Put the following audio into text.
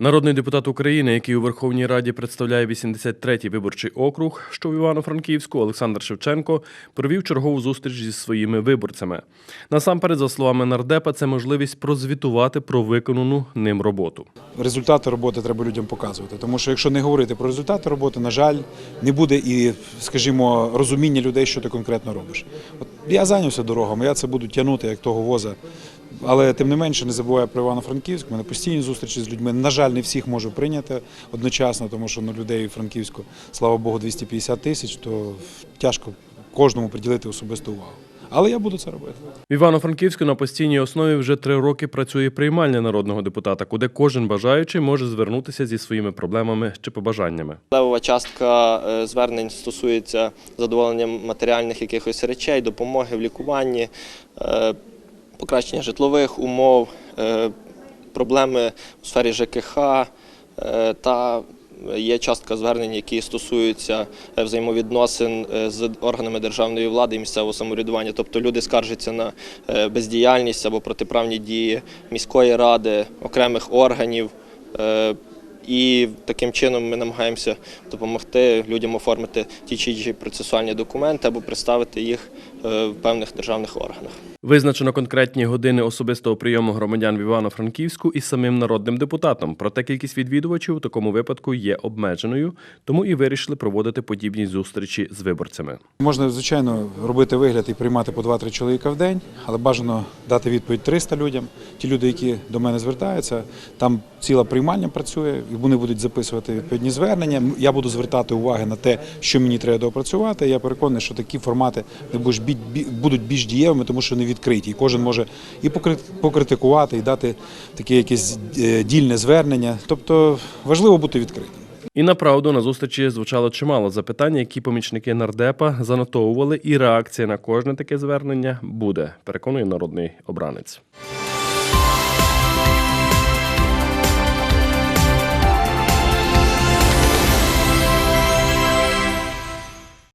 Народний депутат України, який у Верховній Раді представляє 83-й виборчий округ, що в Івано-Франківську, Олександр Шевченко, провів чергову зустріч зі своїми виборцями. Насамперед, за словами нардепа, це можливість прозвітувати про виконану ним роботу. Результати роботи треба людям показувати. Тому що якщо не говорити про результати роботи, на жаль, не буде і, скажімо, розуміння людей, що ти конкретно робиш. От я зайнявся дорогами, я це буду тягнути як того воза. Але тим не менше не забуваю про Івано-Франківськ. У мене постійні зустрічі з людьми. На жаль, не всіх можу прийняти одночасно, тому що ну, людей у Франківську, слава Богу, 250 тисяч, то тяжко кожному приділити особисту увагу. Але я буду це робити. В Івано-Франківську на постійній основі вже три роки працює приймальня народного депутата, куди кожен бажаючий може звернутися зі своїми проблемами чи побажаннями. Левова частка е, звернень стосується задоволення матеріальних якихось речей, допомоги в лікуванні, е, покращення житлових умов, е, проблеми у сфері ЖКХ е, та є частка звернень, які стосуються е, взаємовідносин з органами державної влади і місцевого самоврядування. Тобто люди скаржаться на бездіяльність або протиправні дії міської ради, окремих органів. І таким чином ми намагаємося допомогти людям оформити ті чи інші процесуальні документи або представити їх в певних державних органах. Визначено конкретні години особистого прийому громадян в Івано-Франківську і самим народним депутатом. Проте кількість відвідувачів у такому випадку є обмеженою, тому і вирішили проводити подібні зустрічі з виборцями. Можна, звичайно, робити вигляд і приймати по 2-3 чоловіка в день, але бажано дати відповідь 300 людям. Ті люди, які до мене звертаються, там ціла приймальня працює, і вони будуть записувати відповідні звернення. Я буду звертати уваги на те, що мені треба доопрацювати. Я переконаний, що такі формати не будуть бі- бі- будуть більш дієвими, тому що вони відкриті. І кожен може і покри- покритикувати, і дати таке якесь е, дільне звернення. Тобто важливо бути відкритим. І направду на зустрічі звучало чимало запитань, які помічники нардепа занотовували, і реакція на кожне таке звернення буде, переконує народний обранець.